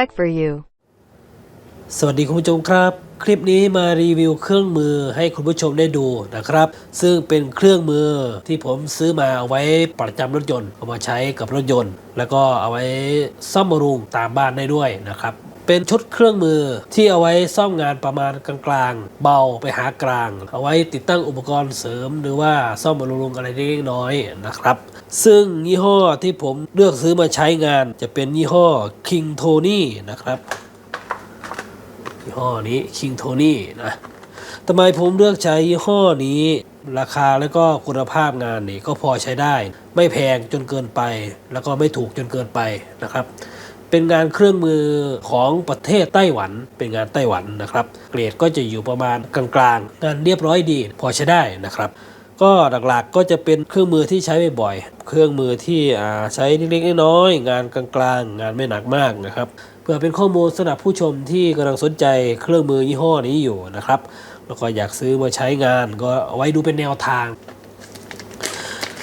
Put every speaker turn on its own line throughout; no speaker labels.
check for you.
สวัสดีคุณผู้ชมครับ คลิปนี้มารีวิวเครื่องมือให้คุณผู้ชมได้ดูนะครับ ซึ่งเป็นเครื่องมือที่ผมซื้อมาเอาไว้ประจำรถยนต์เอามาใช้กับรถยนต์ แล้วก็เอาไว้ซ่อมบำรุงตามบ้านได้ด้วยนะครับ เป็นชุดเครื่องมือที่เอาไว้ซ่อมงานประมาณกลางๆ เบาไปหากลาง เอาไว้ติดตั้งอุปกรณ์เสริมหรือว่าซ่อมบำรุงอะไรเล็กน้อยนะครับ ซึ่งยี่ห้อที่ผมเลือกซื้อมาใช้งานจะเป็นยี่ห้อ King Tony นะครับยี่ห้อนี้ King Tony นะทำไมผมเลือกใช้ยี่ห้อนี้ราคาแล้วก็คุณภาพงานนี่ก็พอใช้ได้ ไม่แพงจนเกินไป แล้วก็ไม่ถูกจนเกินไปนะครับ เป็นงานเครื่องมือของประเทศไต้หวัน เป็นงานไต้หวันนะครับ เกรดก็จะอยู่ประมาณกลางๆ งานเรียบร้อยดี พอใช้ได้นะครับก็หลักๆก็จะเป็นเครื่องมือที่ใช้บ่อยๆ เครื่องมือที่ใช้เล็กๆน้อยๆงานกลางๆ งานไม่หนักมากนะครับ เพื่อเป็นข้อมูลสำหรับผู้ชมที่กำลังสนใจเครื่องมือยี่ห้อนี้อยู่นะครับ แล้วก็อยากซื้อมาใช้งานก็เอาไว้ดูเป็นแนวทาง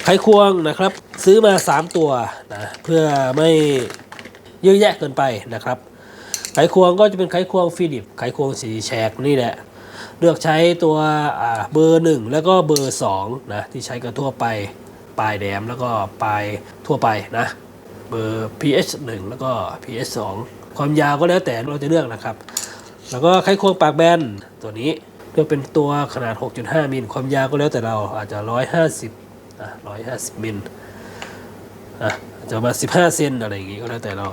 ไขควงนะครับ ซื้อมา 3 ตัวนะเพื่อไม่ เยอะแยะเกินไปนะครับ ไขควงก็จะเป็นไขควงฟิลิป ไขควงสีแฉกนี่แหละ เลือกใช้ตัวเบอร์หนึ่งแล้วก็เบอร์สองนะที่ใช้กันทั่วไปปลายแหลมแล้วก็ปลายทั่วไปนะ เบอร์ pH 1แล้วก็ pH 2ความยาวก็แล้วแต่เราจะเลือกนะครับ แล้วก็ไขควงปากแบนตัวนี้เลือกเป็นตัวขนาด 6.5 มิล ความยาวก็แล้วแต่เราอาจจะ 150นะ150 มิลอะอา จะมา15เซนอะไรอย่างงี้ก็แล้วแต่เรา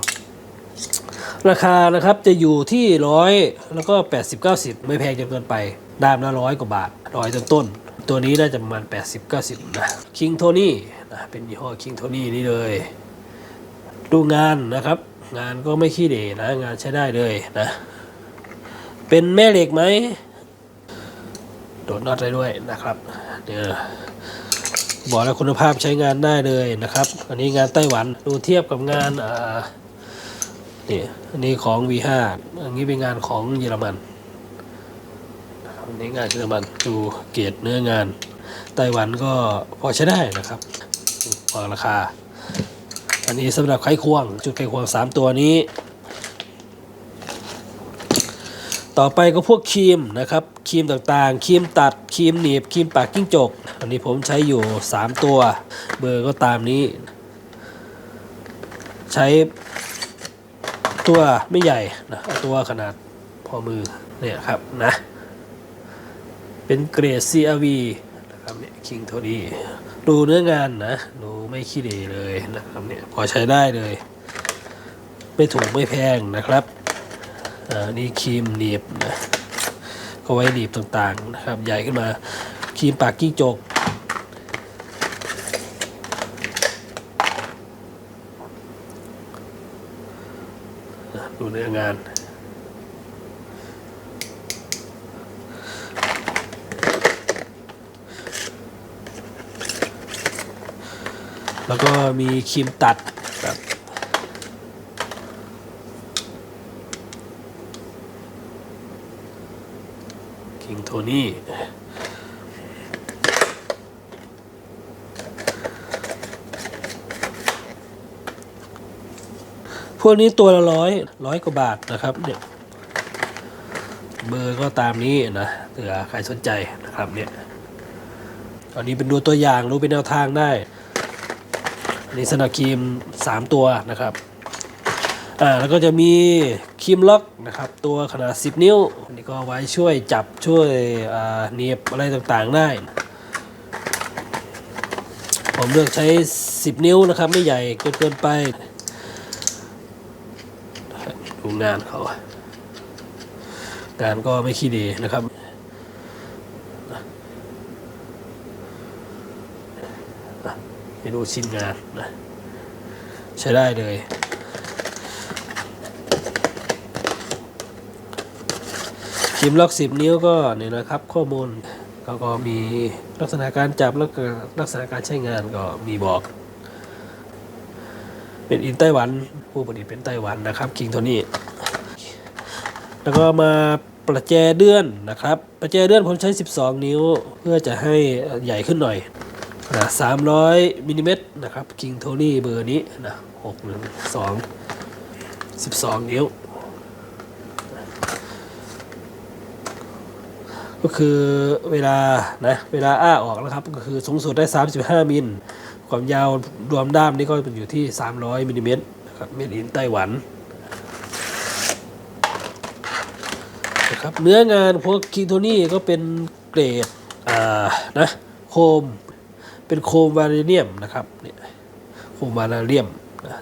ราคานะครับจะอยู่ที่ร้อยแล้วก็80 90ไม่แพงจนเกินไปด้ามละร้อยกว่าบาทร้อยต้นๆตัวนี้น่าจะประมาณ 80 90 นะ King Tony นะเป็นยี่ห้อ King Tony นี่เลย ดูงานนะครับ งานก็ไม่ขี้เหร่นะ งานใช้ได้เลยนะ เป็นแม่เหล็กไหม โดดน็อตได้ด้วยนะครับ เดี๋ยว บอกแล้วคุณภาพใช้งานได้เลยนะครับ อันนี้งานไต้หวันดูเทียบกับงานอ่านี่อันนี้ของ V5 อันนี้เป็นงานของเยอรมันอันนี้งานเยอรมันดูเกรดเนื้องานไต้หวันก็พอใช้ได้นะครับพอราคา อันนี้สำหรับไขควง จุดไขควง 3 ตัวนี้ ต่อไปก็พวกครีมนะครับครีมต่างๆครีมตัดครีมหนีบครีมปากกิ้งจก อันนี้ผมใช้อยู่ 3 ตัว เบอร์ก็ตามนี้ ใช้ตัวไม่ใหญ่นะตัวขนาดพอมือเนี่ยครับนะ เป็นเกรด CRV นะครับเนี่ยคิงโทนี่ดูเนื้องานนะ ดูไม่ขี้เหร่เลยนะครับเนี่ยพอใช้ได้เลย ไม่ถูกไม่แพงนะครับ นี่ครีมหนีบนะก็ไว้หนีบต่างๆนะครับ ใหญ่ขึ้นมาครีมปากกิ้งจกดูเนื้องานแล้วก็มีครีมตัดครับคิงโท นี่ พวกนี้ตัวละร้อยร้อยกว่าบาทนะครับเนี่ยเบอร์ก็ตามนี้นะเผื่อใครสนใจนะครับเนี่ยตอนนี้เป็นดูตัวอย่างรู้เป็นแนวทางได้อันนี้สนับครีม 3 ตัวนะครับอ่าแล้วก็จะมี คีมล็อกนะครับตัวขนาด 10 นิ้วอันนี้ก็ไว้ช่วยจับช่วยเนียบอะไรต่างๆได้ ผมเลือกใช้ 10 นิ้วนะครับ ไม่ใหญ่เกินเกินไป ดูงานเขางานก็ไม่ขี้ดีนะครับให้ดูชิ้นงานนะใช้ได้เลย คิมล็อกสิบนิ้วก็เนี่ยนะครับ ข้อมูลเขาก็มีลักษณะการจับแล้วก็ลักษณะการใช้งานก็มีบอก เป็นอินไต้หวัน ผู้ผลิตเป็นไต้หวันนะครับคิงโทนี่แล้วก็มาประแจเดือนนะครับประแจเดือนผมใช้ 12 นิ้วเพื่อจะให้ใหญ่ขึ้นหน่อยนะ300มิลลิเมตรนะครับคิงโทนี่เบอร์นี้นะ6 1 2 12 นิ้ว ก็คือเวลานะเวลาอ้าออกนะครับ ก็คือสูงสุดได้ 35มิลความยาวรวมด้ามนี่ก็เป็นอยู่ที่ 300มิลลิเมตรนะครับเมดอินไต้หวันนะครับเนื้องานพวกคิโทนี่ก็เป็นเกรดอ่านะโคมเป็นโคมวาเลเนียมนะครับเนี่ยโคมวาเลเนียมนะ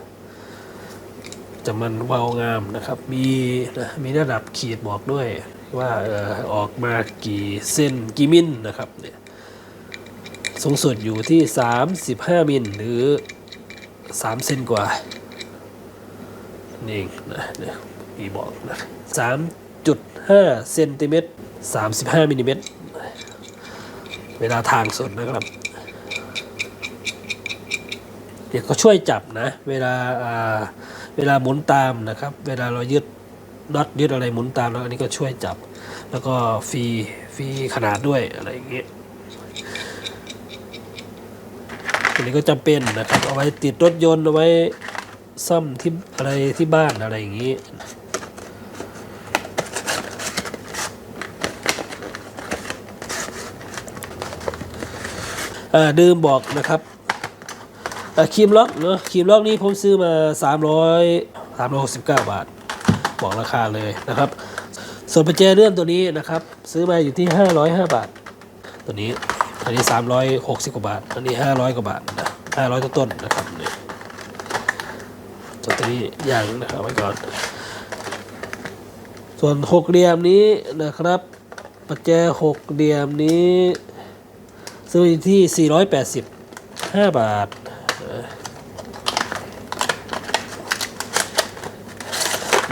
จะมันวาวงามนะครับ มีนะมีระดับขีดบอกด้วย ว่าออกมากี่เส้นกี่มิลนะครับเนี่ยสูงสุดอยู่ที่ 35 มิลหรือ 3 เซนกว่านี่เองนะเนี่ยมีบอกนะ3.5เซนติเมตร35มิลลิเมตรเวลาทางสดนะครับเดี๋ยวก็ช่วยจับนะ เวลาอ่าเวลาหมุนตามนะครับ เวลาเรายึด น็อตยึดอะไรหมุนตามแล้วอันนี้ก็ช่วยจับ แล้วก็ฟรีฟรีขนาดด้วยอะไรอย่างเงี้ยอันนี้ก็จำเป็นนะครับเอาไว้ติดรถยนต์เอาไว้ซ่อมที่อะไรที่บ้านอะไรอย่างงี้อ่าดื่มบอกนะครับครีมล็อกเนาะครีมล็อกนี้ผมซื้อมา 300 369 บาท บอกราคาเลยนะครับ ส่วนประแจเลื่อนตัวนี้นะครับ ซื้อมาอยู่ที่ 505 บาท ตัวนี้อันนี้ 360 กว่าบาท อันนี้ 500 กว่าบาทนะ500 ต้นๆนะครับนี่ส่วนตัวนี้อยังนะครับไว้ก่อน ส่วนหกเหลี่ยมนี้นะครับ ประแจหกเหลี่ยมนี้ซื้ออยู่ที่ 485 บาทเออ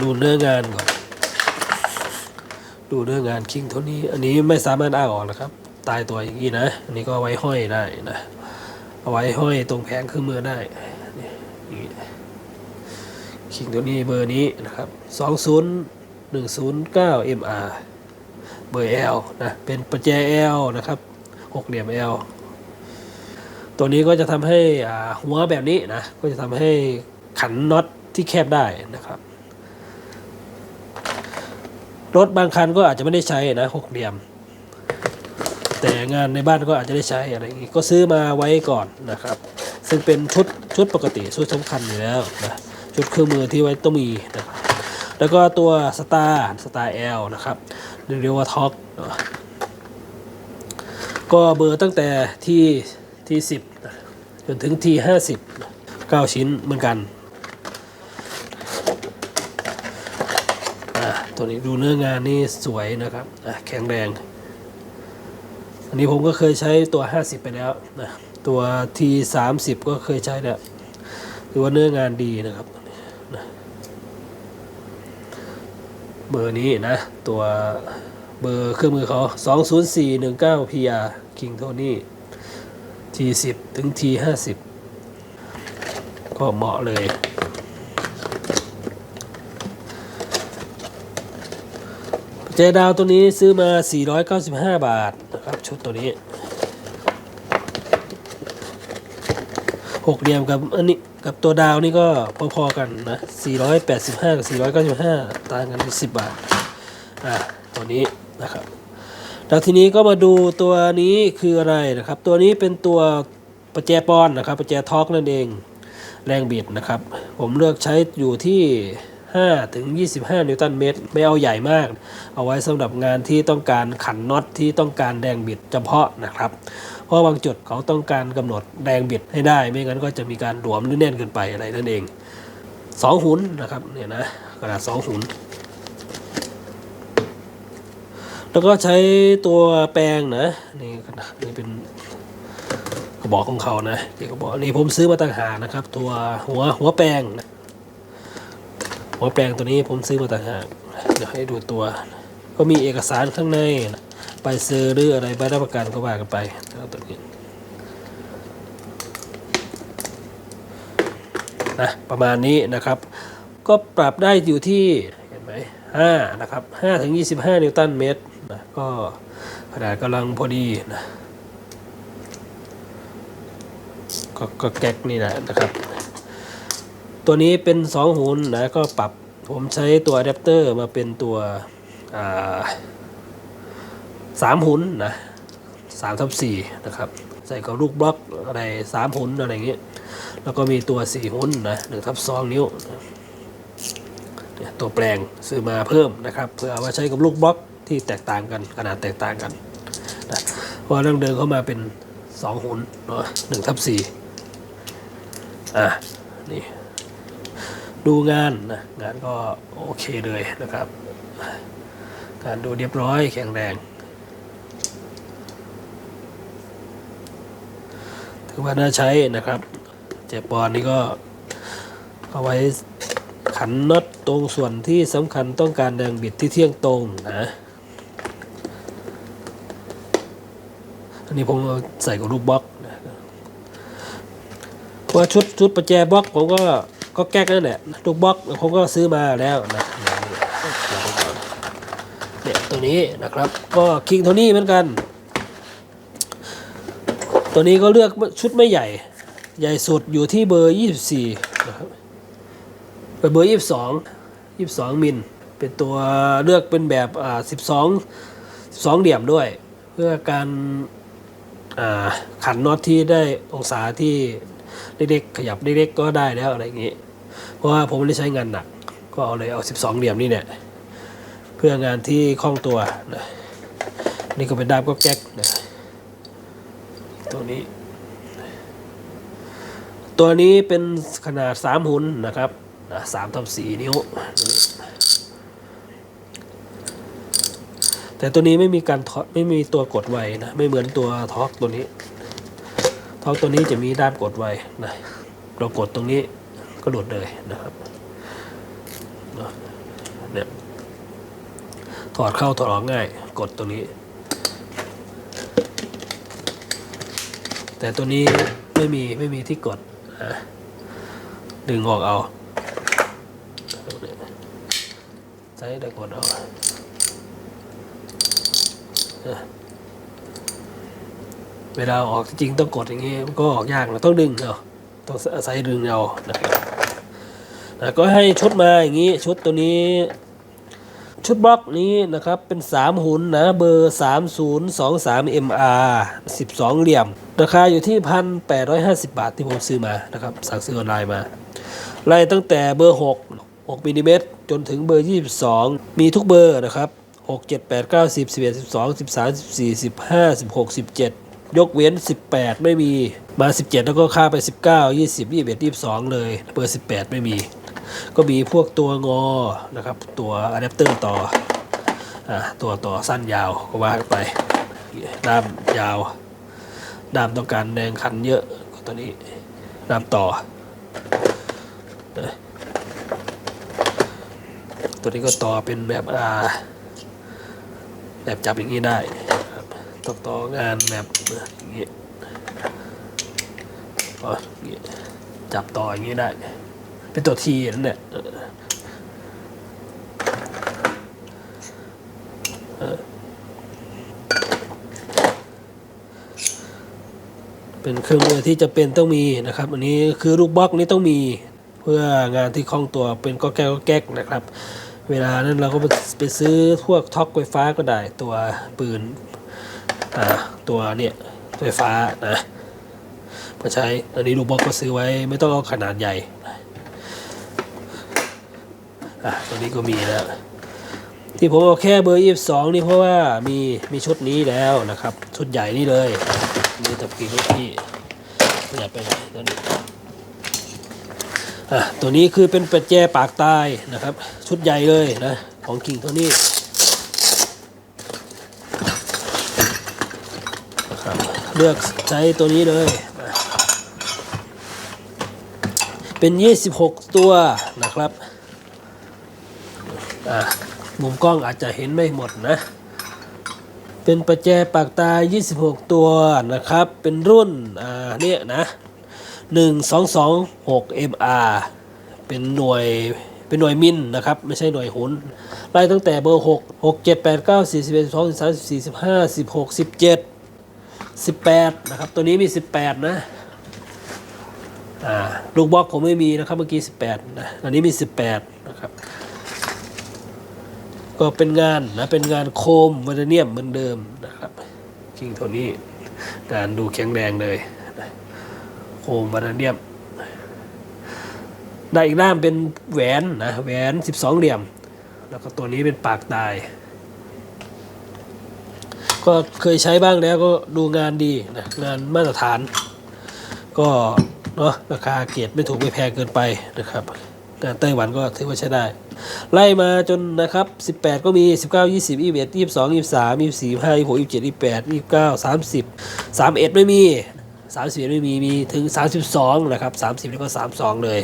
ดูเนื้องานก่อน ดูเนื้องานคิงเท่านี้ อันนี้ไม่สามารถอ้าออกนะครับ ตายตัวอย่างนี้นะ อันนี้ก็เอาไว้ห้อยได้นะ เอาไว้ห้อยตรงแผงเครื่องมือได้นี่อย่างนี้คิงตัวนี้เบอร์นี้นะครับ 20109 MR เบอร์ L นะ เป็นประแจ L นะครับ หกเหลี่ยม L ตัวนี้ก็จะทำให้หัวแบบนี้นะ ก็จะทำให้ขันน็อตที่แคบได้นะครับ รถบางคันก็อาจจะไม่ได้ใช้นะหกเหลี่ยม แต่งานในบ้านก็อาจจะได้ใช้อะไรอย่างนี้ก็ซื้อมาไว้ก่อนนะครับ ซึ่งเป็นชุดชุดปกติชุดสำคัญอยู่แล้วนะชุดเครื่องมือที่ไว้ต้องมีนะครับแล้วก็ตัวสตาร์สตาร์ L นะครับเรียกว่าท็อกก็เบอร์ตั้งแต่ที่ที่สิบจนถึงที่ห้าสิบเก้าชิ้นเหมือนกันอะ ตัวนี้ดูเนื้องานนี่สวยนะครับแข็งแรง อันนี้ผมก็เคยใช้ตัว 50 ไปแล้วนะตัว T30 ก็เคยใช้แล้วถือว่าเนื้องานดีนะครับนะเบอร์นี้นะ ตัวเบอร์เครื่องมือเขา20419 PR King Tony T10 ถึง T50 ก็เหมาะเลย เจดาวตัวนี้ซื้อมา 495 บาทนะครับชุดตัวนี้หกเหลี่ยมกับอันนี้กับตัวดาวนี่ก็พอๆกันนะ 485 กับ 495 ต่างกัน10 บาท อะตัวนี้นะครับแล้วทีนี้ก็มาดูตัวนี้คืออะไรนะครับ ตัวนี้เป็นตัวประแจปอนนะครับประแจทอกนั่นเองแรงบิดนะครับ ผมเลือกใช้อยู่ที่ 5 ถึง 25 นิวตันเมตร ไม่เอาใหญ่มาก เอาไว้สำหรับงานที่ต้องการขันน็อตที่ต้องการแรงบิดเฉพาะนะครับ เพราะบางจุดเขาต้องการกำหนดแรงบิดให้ได้ ไม่งั้นก็จะมีการหลวมหรือแน่นเกินไปอะไรนั่นเอง 2 หุนนะครับเนี่ยนะขนาด2หุนแล้วก็ใช้ตัวแปรงนะนี่นี่เป็นกระบอกของเขานะที่กระบอกนี่ผมซื้อมาต่างหากนะครับ ตัวหัวหัวแปรงนะ หัวแปรงตัวนี้ผมซื้อมาต่างหากเดี๋ยวให้ดูตัว ก็มีเอกสารข้างในนะใบเซอร์หรืออะไรใบรับประกันก็ว่ากันไปตัวนี้นะประมาณนี้นะครับ ก็ปรับได้อยู่ที่เห็นไหมห้านะครับห้าถึงยี่สิบห้านิวตันเมตรนะก็ขนาดกำลังพอดีนะก็ก็แก๊กนี่แหละนะครับ ตัวนี้เป็นสองหุนนะก็ปรับผมใช้ตัวอะแดปเตอร์มาเป็นตัวสามหุนนะสามทับสี่นะครับ ใส่กับลูกบล็อกอะไรสามหุนอะไรอย่างเงี้ยแล้วก็มีตัวสี่หุนนะหนึ่งทับสองนิ้วเนี่ยตัวแปลงซื้อมาเพิ่มนะครับ เพื่อเอามาใช้กับลูกบล็อกที่แตกต่างกันขนาดแตกต่างกันนะเพราะว่าเรื่องเดินเข้ามาเป็นสองหุนเนาะหนึ่งทับสี่อะนี่ ดูงานนะงานก็โอเคเลยนะครับ การดูเรียบร้อยแข็งแรง ถือว่าน่าใช้นะครับ เจ็บปอนนี่ก็เอาไว้ขันน็อตตรงส่วนที่สำคัญต้องการแรงบิดที่เที่ยงตรงนะอันนี้ผมใส่กับลูกบล็อกนะเพราะว่าชุดชุดประแจบล็อกผมก็ ก็แก้กันนั่นแหละลูกบล็อกผมก็ซื้อมาแล้วนะเนี่ยตัวนี้นะครับก็คิงโทนี่เหมือนกัน ตัวนี้ก็เลือกชุดไม่ใหญ่ ใหญ่สุดอยู่ที่เบอร์ 24 นะครับเป็นเบอร์ 22 22 มิล เป็นตัวเลือกเป็นแบบอ่า12 12 เหลี่ยมด้วย เพื่อการอ่าขันน็อตที่ได้องศาที่เล็กๆขยับเล็กๆก็ได้แล้วอะไรอย่างนี้ เพราะว่าผมไม่ได้ใช้งานหนัก ก็เอาเลยเอา 12 เหลี่ยมนี่เนี่ยเพื่องานที่คล่องตัวนะนี่ก็เป็นด้ามก็แก๊กนะตัวนี้ ตัวนี้เป็นขนาด 3 หุนนะครับสามทับสี่นิ้ว แต่ตัวนี้ไม่มีการทอไม่มีตัวกดไวนะ ไม่เหมือนตัวท็อกตัวนี้ท็อกตัวนี้จะมีด้ามกดไวนะเรากดตรงนี้ ก็หลุดเลยนะครับเนี่ยถอดเข้าถอดออกง่าย กดตรงนี้ แต่ตัวนี้ไม่มีไม่มีที่กดนะดึงออกเอาใช้แต่กดเอาเวลาออกจริงต้องกดอย่างนี้มันก็ออกยากนะต้องดึงเอาต้องอาศัยดึงเอานะครับ ก็ให้ชุดมาอย่างนี้ชุดตัวนี้ ชุดบล็อกนี้นะครับเป็น 3 หุนนะเบอร์ 3023 MR 12 เหลี่ยม ราคาอยู่ที่ 1,850 บาทที่ผมซื้อมานะครับสั่งซื้อออนไลน์มา ไล่ตั้งแต่เบอร์ 6 6มิลลิเมตรจนถึงเบอร์ 22 มีทุกเบอร์นะครับ 6 7 8 9 10 11 12 13 14 15 16 17 ยกเว้น 18 ไม่มี มา 17 แล้วก็ค่าไป 19 20 21 22 เลย เบอร์ 18 ไม่มี ก็มีพวกตัวงอนะครับ ตัวอะแดปเตอร์ต่ออตัวต่อสั้นยาวก็ว่าไปด้ามยาว ด้ามต้องการแรงคันเยอะก็ตัวนี้ด้ามต่อ ตัวนี้ก็ต่อเป็นแบบอาแบบจับอย่างนี้ได้ต้องต่องานแบบอย่างนี้อ๋ออย่างนี้จับต่ออย่างนี้ได้ เป็นตัวทีนั่นแหละเป็นเครื่องมือที่จะเป็นต้องมีนะครับ อันนี้คือลูกบล็อกนี้ต้องมีเพื่องานที่คล่องตัวเป็นก็แก้ก็แก๊กนะครับ เวลานั้นเราก็ไปซื้อพวกท็อกไฟฟ้าก็ได้ตัวปืนตัวเนี่ยไฟฟ้านะมาใช้อันนี้ลูกบล็อกก็ซื้อไว้ไม่ต้องเอาขนาดใหญ่ อะตัวนี้ก็มีแล้ว ที่ผมเอาแค่เบอร์ยี่สองนี่เพราะว่ามีมีชุดนี้แล้วนะครับ ชุดใหญ่นี่เลย มีตะกี้ลูกพี่อย่าไปไหนตัวนี้อะตัวนี้คือเป็นเป็ดแจปากตายนะครับ ชุดใหญ่เลยนะของกิ่งตัวนี้นะครับเลือกใช้ตัวนี้เลยเป็น 26 ตัวนะครับ มุมกล้องอาจจะเห็นไม่หมดนะ เป็นประแจปากตา 26 ตัวนะครับ เป็นรุ่นอ่าเนี่ยนะ 1226 MR เป็นหน่วยเป็นหน่วยมิลนะครับ ไม่ใช่หน่วยหุนไล่ตั้งแต่เบอร์ 6 6 7 8 9 4 11 12 13 14 15 16 17 18 นะครับ ตัวนี้มี 18 นะลูกบล็อกผมไม่มีนะครับเมื่อกี้ 18นะอันนี้มี 18 นะครับ ก็เป็นงานนะเป็นงานโคมวาเนียมเหมือนเดิมนะครับคิงโทนี่งานดูแข็งแรงเลยโคมวาเนียมได้อีกด้านเป็นแหวนนะแหวน 12 เหลี่ยม แล้วก็ตัวนี้เป็นปากตาย ก็เคยใช้บ้างแล้วก็ดูงานดีนะงานมาตรฐาน ก็เนาะราคาเกียรติไม่ถูกไม่แพงเกินไปนะครับงานไต้หวันก็ถือว่าใช้ได้ ไล่มาจนนะครับ 18 ก็มี 19 20 21 22 23 24 25 26 27 28 29 30 31 ไม่มี 31 ไม่มี มีถึง 32 นะครับ 30 แล้วก็ 32 เลย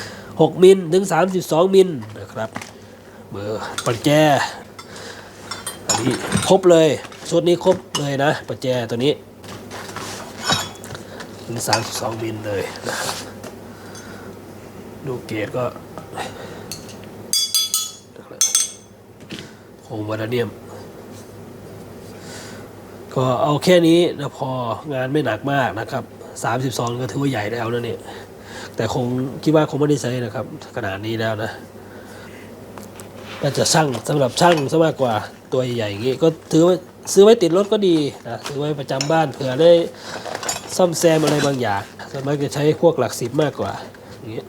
6 มิลถึง 32 มิลนะครับเบอร์ปัจแจอันนี้ครบเลยชุดนี้ครบเลยนะปัจแจตัวนี้ถึง32มิลเลยนะครับดูเกรดก็ โคมวานาเนียม ก็เอาแค่นี้นะพองานไม่หนักมากนะครับ32ก็ถือว่าใหญ่แล้วนะเนี่ยแต่คงคิดว่าคงไม่ได้ใช้นะครับขนาดนี้แล้วนะน่าจะช่างสำหรับช่างซะมากกว่าตัวใหญ่ๆอย่างนี้ก็ถือว่าซื้อไว้ติดรถก็ดีนะซื้อไว้ประจำบ้านเผื่อได้ซ่อมแซมอะไรบางอย่างส่วนมากจะใช้พวกหลักสิบมากกว่าอย่างนี้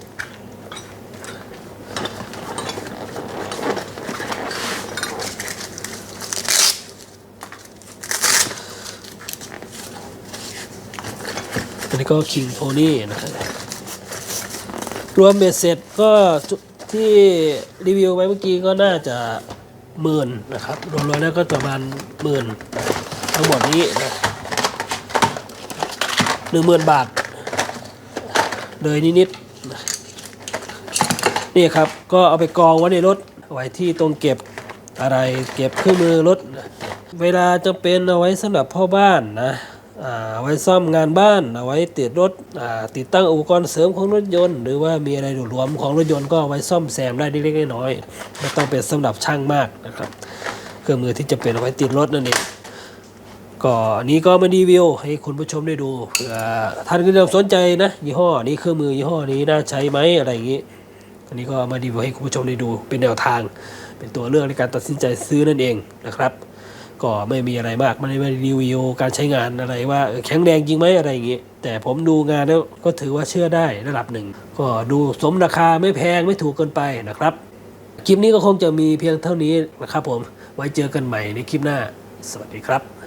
อันนี้ก็คิงโ o นี่นะครับรวมเบ็ดเสร็จก็ที่รีวิวไว้เมื่อกี้ก็น่าจะหมื่นนะครับรวมๆแล้วก็ประมาณหมื่นทั้งหมดนี้นะหนึ่งหมื่นบาท เลยนิดๆนี่ครับก็เอาไปกองไว้ในรถไว้ที่ตรงเก็บอะไรเก็บเครื่องมือรถ เวลาจะเป็นเอาไว้สำหรับพ่อบ้านนะ ไว้ซ่อมงานบ้านเอาไว้ติดรถติดตั้งอุปกรณ์เสริมของรถยนต์ หรือว่ามีอะไรรวมของรถยนต์ก็เอาไว้ซ่อมแซมได้เล็กๆน้อยๆไม่ต้องเป็นสำหรับช่างมากนะครับเครื่องมือที่จะเป็นเอาไว้ติดรถนั่นเองก็อันนี้ก็มารีวิวให้คุณผู้ชมได้ดูเผื่อท่านก็จะสนใจนะยี่ห้อนี้เครื่องมือยี่ห้อนี้น่าใช้ไหมอะไรอย่างนี้อันนี้ก็มารีวิวให้คุณผู้ชมได้ดูเป็นแนวทาง เป็นตัวเลือกในการตัดสินใจซื้อนั่นเองนะครับ ก็ไม่มีอะไรมากไม่ได้มารีวิวการใช้งานอะไรว่าแข็งแรงจริงไหมอะไรอย่างงี้แต่ผมดูงานแล้วก็ถือว่าเชื่อได้ระดับหนึ่ง ก็ดูสมราคาไม่แพงไม่ถูกเกินไปนะครับ คลิปนี้ก็คงจะมีเพียงเท่านี้นะครับผมไว้เจอกันใหม่ในคลิปหน้า สวัสดีครับ